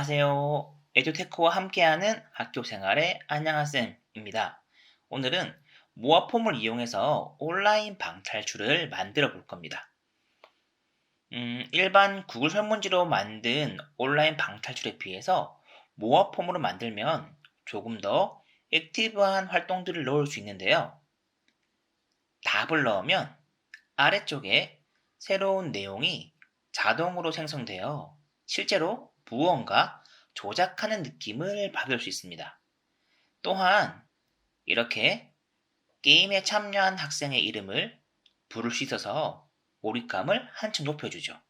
안녕하세요. 에듀테크와 함께하는 학교 생활의 안녕하쌤입니다. 오늘은 모아폼을 이용해서 온라인 방탈출을 만들어 볼 겁니다. 음, 일반 구글 설문지로 만든 온라인 방탈출에 비해서 모아폼으로 만들면 조금 더 액티브한 활동들을 넣을 수 있는데요. 답을 넣으면 아래쪽에 새로운 내용이 자동으로 생성되어 실제로 무언가 조작하는 느낌을 받을 수 있습니다. 또한 이렇게 게임에 참여한 학생의 이름을 부를 수 있어서 몰입감을 한층 높여주죠.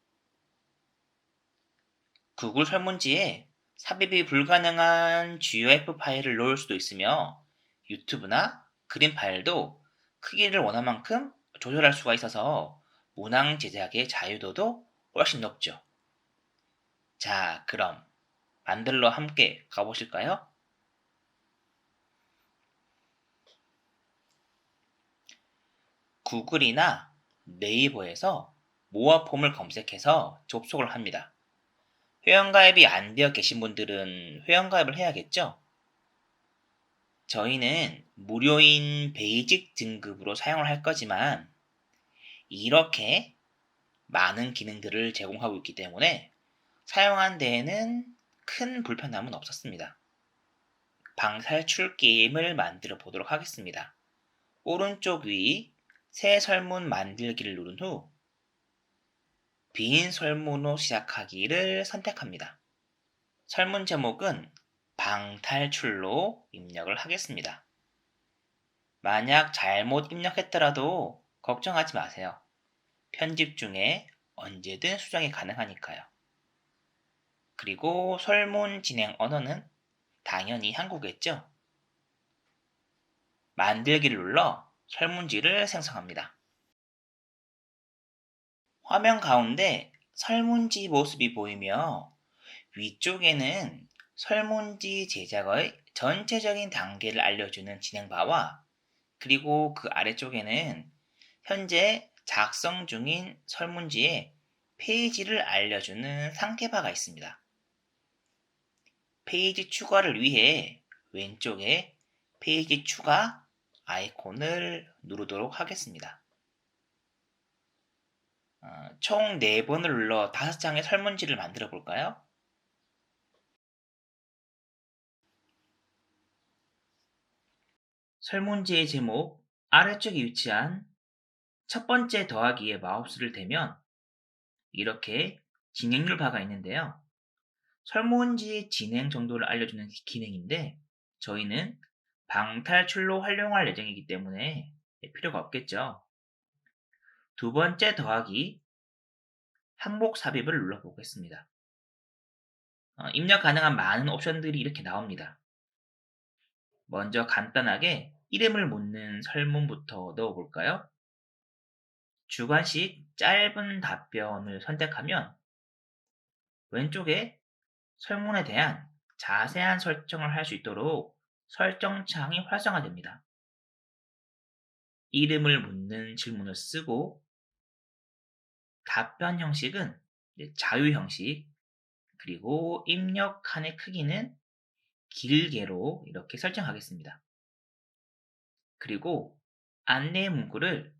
구글 설문지에 삽입이 불가능한 GIF 파일을 넣을 수도 있으며 유튜브나 그림 파일도 크기를 원한 만큼 조절할 수가 있어서 문항 제작의 자유도도 훨씬 높죠. 자, 그럼 만들러 함께 가보실까요? 구글이나 네이버에서 모아폼을 검색해서 접속을 합니다. 회원가입이 안 되어 계신 분들은 회원가입을 해야겠죠? 저희는 무료인 베이직 등급으로 사용을 할 거지만 이렇게 많은 기능들을 제공하고 있기 때문에 사용한 데에는 큰 불편함은 없었습니다. 방탈출 게임을 만들어 보도록 하겠습니다. 오른쪽 위 새 설문 만들기를 누른 후 빈 설문으로 시작하기를 선택합니다. 설문 제목은 방탈출로 입력을 하겠습니다. 만약 잘못 입력했더라도 걱정하지 마세요. 편집 중에 언제든 수정이 가능하니까요. 그리고 설문 진행 언어는 당연히 한국겠죠. 만들기를 눌러 설문지를 생성합니다. 화면 가운데 설문지 모습이 보이며 위쪽에는 설문지 제작의 전체적인 단계를 알려주는 진행바와 그리고 그 아래쪽에는 현재 작성 중인 설문지의 페이지를 알려주는 상태바가 있습니다. 페이지 추가를 위해 왼쪽에 페이지 추가 아이콘을 누르도록 하겠습니다. 어, 총 4번을 눌러 5장의 설문지를 만들어 볼까요? 설문지의 제목 아래쪽에 위치한 첫 번째 더하기에 마우스를 대면 이렇게 진행률 바가 있는데요. 설문지 진행 정도를 알려주는 기능인데 저희는 방탈출로 활용할 예정이기 때문에 필요가 없겠죠. 두 번째 더하기 항목 삽입을 눌러보겠습니다. 어, 입력 가능한 많은 옵션들이 이렇게 나옵니다. 먼저 간단하게 이름을 묻는 설문부터 넣어볼까요? 주관식 짧은 답변을 선택하면 왼쪽에 설문에 대한 자세한 설정을 할 수 있도록 설정창이 활성화됩니다. 이름을 묻는 질문을 쓰고 답변 형식은 자유 형식 그리고 입력 칸의 크기는 길게로 이렇게 설정하겠습니다. 그리고 안내 문구를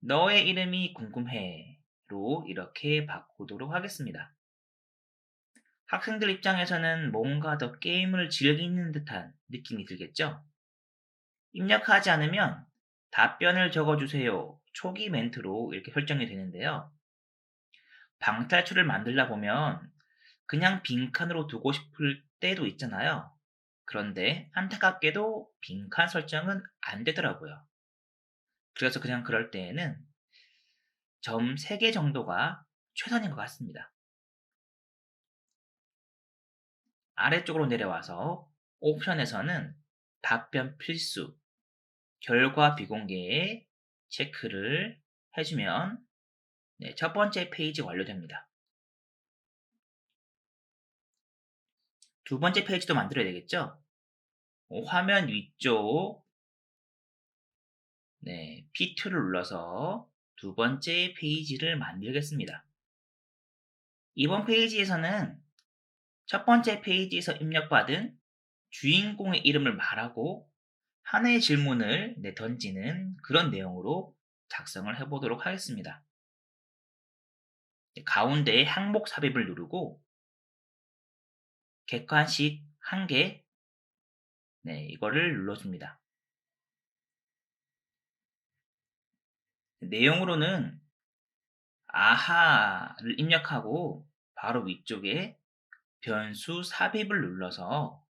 너의 이름이 궁금해로 이렇게 바꾸도록 하겠습니다. 학생들 입장에서는 뭔가 더 게임을 즐기는 듯한 느낌이 들겠죠? 입력하지 않으면 답변을 적어주세요. 초기 멘트로 이렇게 설정이 되는데요. 방탈출을 만들다 보면 그냥 빈칸으로 두고 싶을 때도 있잖아요. 그런데 안타깝게도 빈칸 설정은 안 되더라고요. 그래서 그냥 그럴 때에는 점 3개 정도가 최선인 것 같습니다. 아래쪽으로 내려와서 옵션에서는 답변 필수, 결과 비공개에 체크를 해주면 네, 첫 번째 페이지 완료됩니다. 두 번째 페이지도 만들어야 되겠죠? 어, 화면 위쪽 네, P2를 눌러서 두 번째 페이지를 만들겠습니다. 이번 페이지에서는 첫 번째 페이지에서 입력받은 주인공의 이름을 말하고 하나의 질문을 내 던지는 그런 내용으로 작성을 해보도록 하겠습니다. 가운데에 항목 삽입을 누르고 객관식 한 개, 네, 이거를 눌러줍니다. 내용으로는 아하를 입력하고 바로 위쪽에 변수 삽입을 눌러서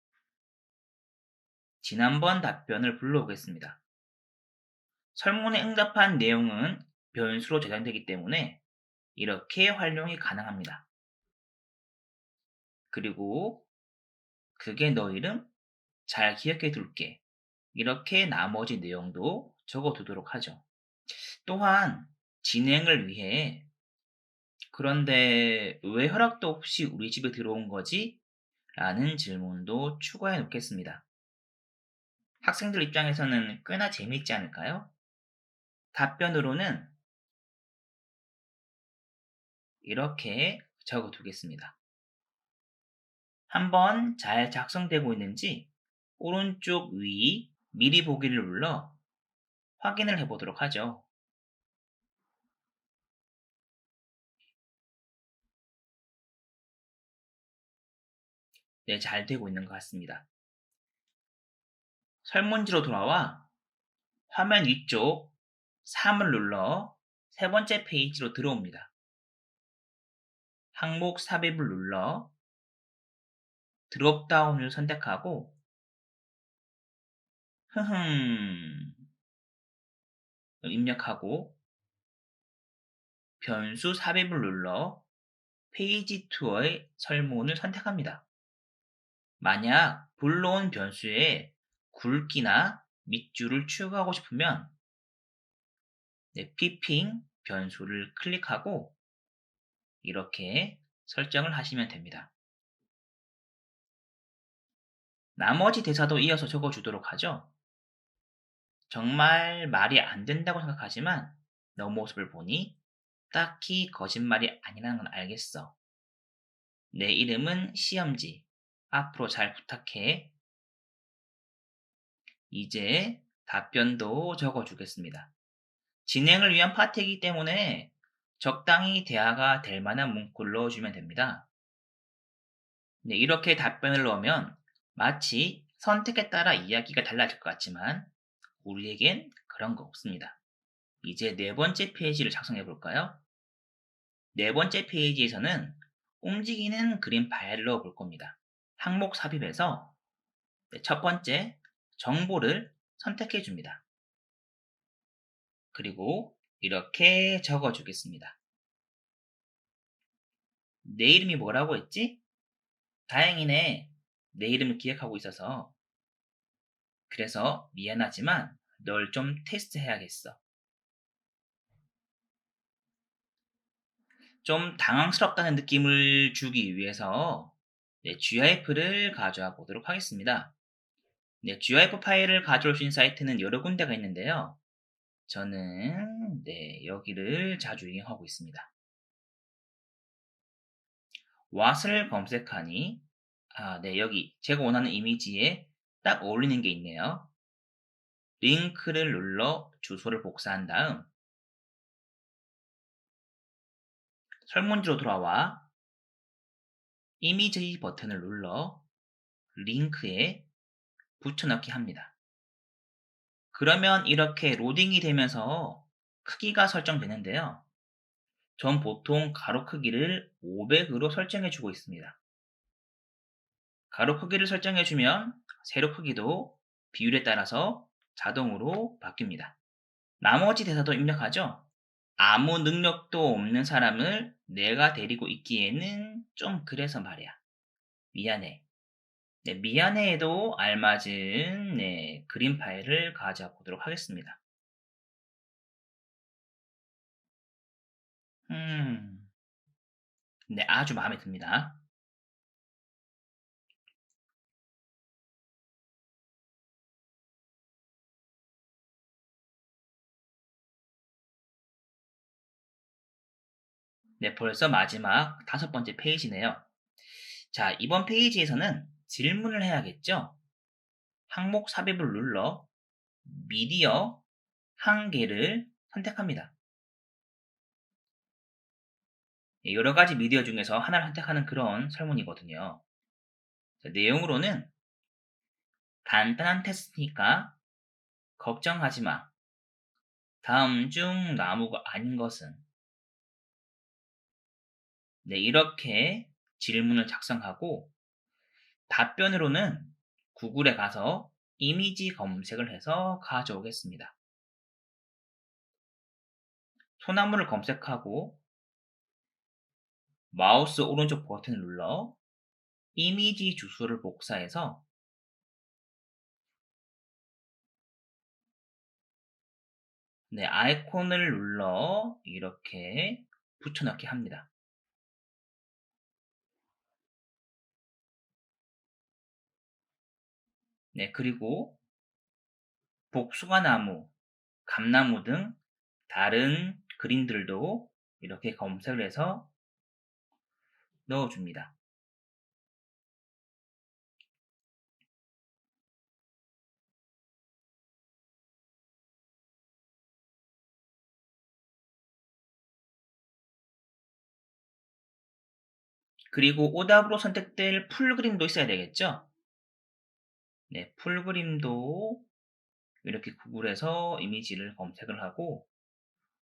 지난번 답변을 불러오겠습니다. 설문에 응답한 내용은 변수로 저장되기 때문에 이렇게 활용이 가능합니다. 그리고 그게 너 이름? 잘 기억해 둘게. 이렇게 나머지 내용도 적어 두도록 하죠. 또한 진행을 위해 그런데 왜 허락도 없이 우리 집에 들어온 거지? 라는 질문도 추가해 놓겠습니다. 학생들 입장에서는 꽤나 재미있지 않을까요? 답변으로는 이렇게 적어 두겠습니다. 한번 잘 작성되고 있는지 오른쪽 위 미리 보기를 눌러 확인을 해 보도록 하죠. 네, 잘 되고 있는 것 같습니다. 설문지로 돌아와 화면 위쪽 3을 눌러 세 번째 페이지로 들어옵니다. 항목 삽입을 눌러 드롭다운을 선택하고 흐흠 입력하고 변수 삽입을 눌러 페이지 투어의 설문을 선택합니다. 만약 불러온 변수에 굵기나 밑줄을 추가하고 싶으면 네, 피핑 변수를 클릭하고 이렇게 설정을 하시면 됩니다. 나머지 대사도 이어서 적어주도록 하죠. 정말 말이 안 된다고 생각하지만 너 모습을 보니 딱히 거짓말이 아니라는 건 알겠어. 내 이름은 시험지. 앞으로 잘 부탁해. 이제 답변도 적어주겠습니다. 진행을 위한 파트이기 때문에 적당히 대화가 될 만한 문구를 넣어주면 됩니다. 네, 이렇게 답변을 넣으면 마치 선택에 따라 이야기가 달라질 것 같지만 우리에겐 그런 거 없습니다. 이제 네 번째 페이지를 작성해 볼까요? 네 번째 페이지에서는 움직이는 그림 넣어 볼 겁니다. 항목 삽입에서 네, 첫 번째 정보를 선택해 줍니다. 그리고 이렇게 적어 주겠습니다. 내 이름이 뭐라고 했지? 다행이네. 내 이름을 기억하고 있어서. 그래서 미안하지만 널 좀 테스트 해야겠어. 좀 당황스럽다는 느낌을 주기 위해서 네, GIF를 가져와 보도록 하겠습니다. 네, GIF 파일을 가져올 수 있는 사이트는 여러 군데가 있는데요. 저는 네, 여기를 자주 이용하고 있습니다. what을 검색하니 아, 네, 여기 제가 원하는 이미지에 딱 어울리는 게 있네요. 링크를 눌러 주소를 복사한 다음 설문지로 돌아와 이미지 버튼을 눌러 링크에 붙여넣기 합니다. 그러면 이렇게 로딩이 되면서 크기가 설정되는데요. 전 보통 가로 크기를 500으로 설정해 주고 있습니다. 가로 크기를 설정해 주면 세로 크기도 비율에 따라서 자동으로 바뀝니다. 나머지 대사도 입력하죠. 아무 능력도 없는 사람을 내가 데리고 있기에는 좀 그래서 말이야. 미안해. 네, 미안해에도 알맞은 네, 그림 파일을 가져와 보도록 하겠습니다. 음, 네, 아주 마음에 듭니다. 네, 벌써 마지막 다섯 번째 페이지네요. 자, 이번 페이지에서는 질문을 해야겠죠? 항목 삽입을 눌러 미디어 한 개를 선택합니다. 예, 여러 가지 미디어 중에서 하나를 선택하는 그런 설문이거든요. 자, 내용으로는 간단한 테스트니까 걱정하지 마. 다음 중 나무가 아닌 것은 네, 이렇게 질문을 작성하고 답변으로는 구글에 가서 이미지 검색을 해서 가져오겠습니다. 소나무를 검색하고 마우스 오른쪽 버튼을 눌러 이미지 주소를 복사해서 네, 아이콘을 눌러 이렇게 붙여넣기 합니다. 네, 그리고 복숭아 나무, 감나무 등 다른 그림들도 이렇게 검색을 해서 넣어줍니다. 그리고 오답으로 선택될 풀 그림도 있어야 되겠죠? 네, 풀 그림도 이렇게 구글에서 이미지를 검색을 하고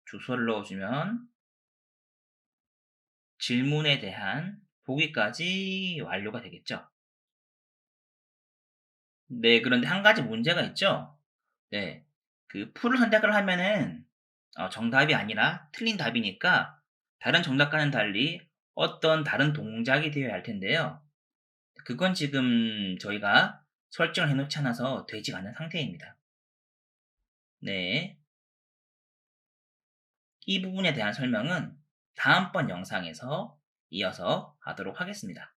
주소를 넣어주면 질문에 대한 보기까지 완료가 되겠죠. 네, 그런데 한 가지 문제가 있죠. 네, 그 풀을 선택을 하면은 어, 정답이 아니라 틀린 답이니까 다른 정답과는 달리 어떤 다른 동작이 되어야 할 텐데요. 그건 지금 저희가 설정을 해놓지 않아서 되지 않은 상태입니다. 네. 이 부분에 대한 설명은 다음번 영상에서 이어서 하도록 하겠습니다.